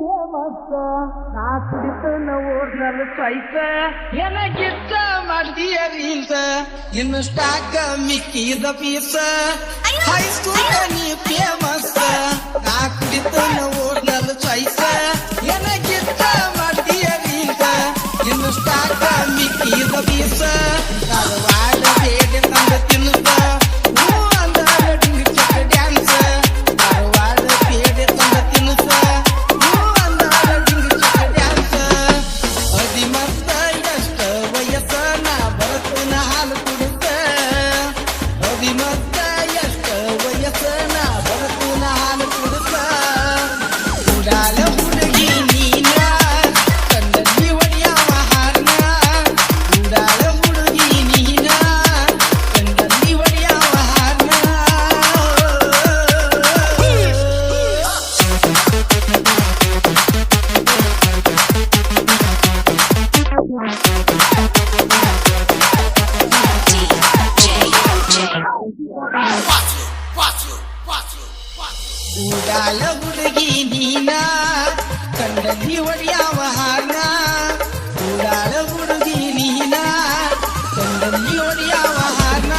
ನಾ ಕುಡಿತನ ಓಡ್ನಲ್ ಸೈತ ಎನಗಿತ್ತ ಮಾಡಿಯ ರೀಲ್ಸ ಇನ್ನು ಸ್ಟಾಕ್ ಮಿಕ್ಕಿದ ಪೀಸ. ಹೈಸ್ಕೂಲ್ ನೀ ಫೇಮಸ್ ನಾ ಚೂಡಾಲ ಹುಡುಗಿ ನೀನ? ಕಂಡದಿ ಒಡೆಯವ ಹಾನ ಚೂಡಾಲ ಹುಡುಗಿ ನೀನ? ಕಂಡದಿ ಒಡೆಯವ ಹಾನ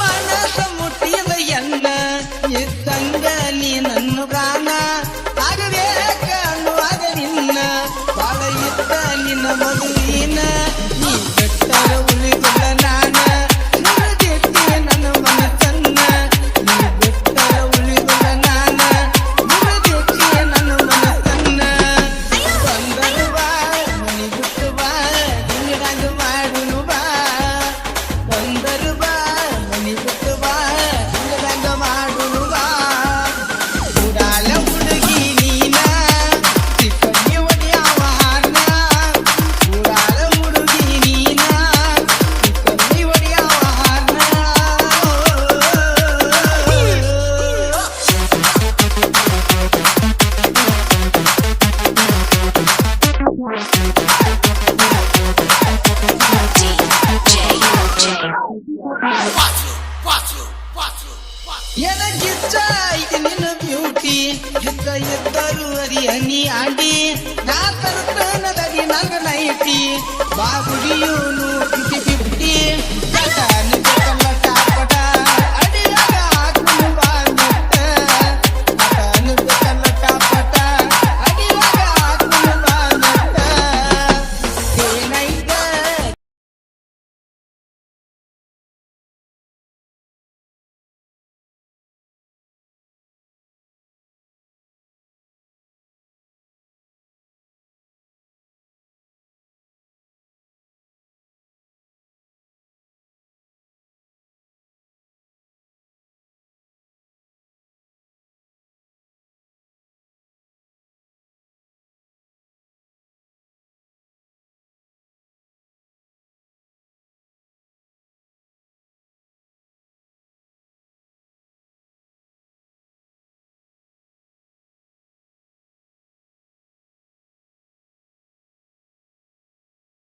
மனச முட்டியவை என்ன? ಎನಗಿದ್ದ ಇದು ನಿನ್ನ ಬ್ಯೂಟಿ ಇದ್ದ ಇದ್ದರು ಅರಿ ಹನಿ ಆಂಡಿ ನಾ ತರುತ್ತಾನದರಿ ನಂಗ ನೈಟಿ ಬಾಗುಡಿಯೋನು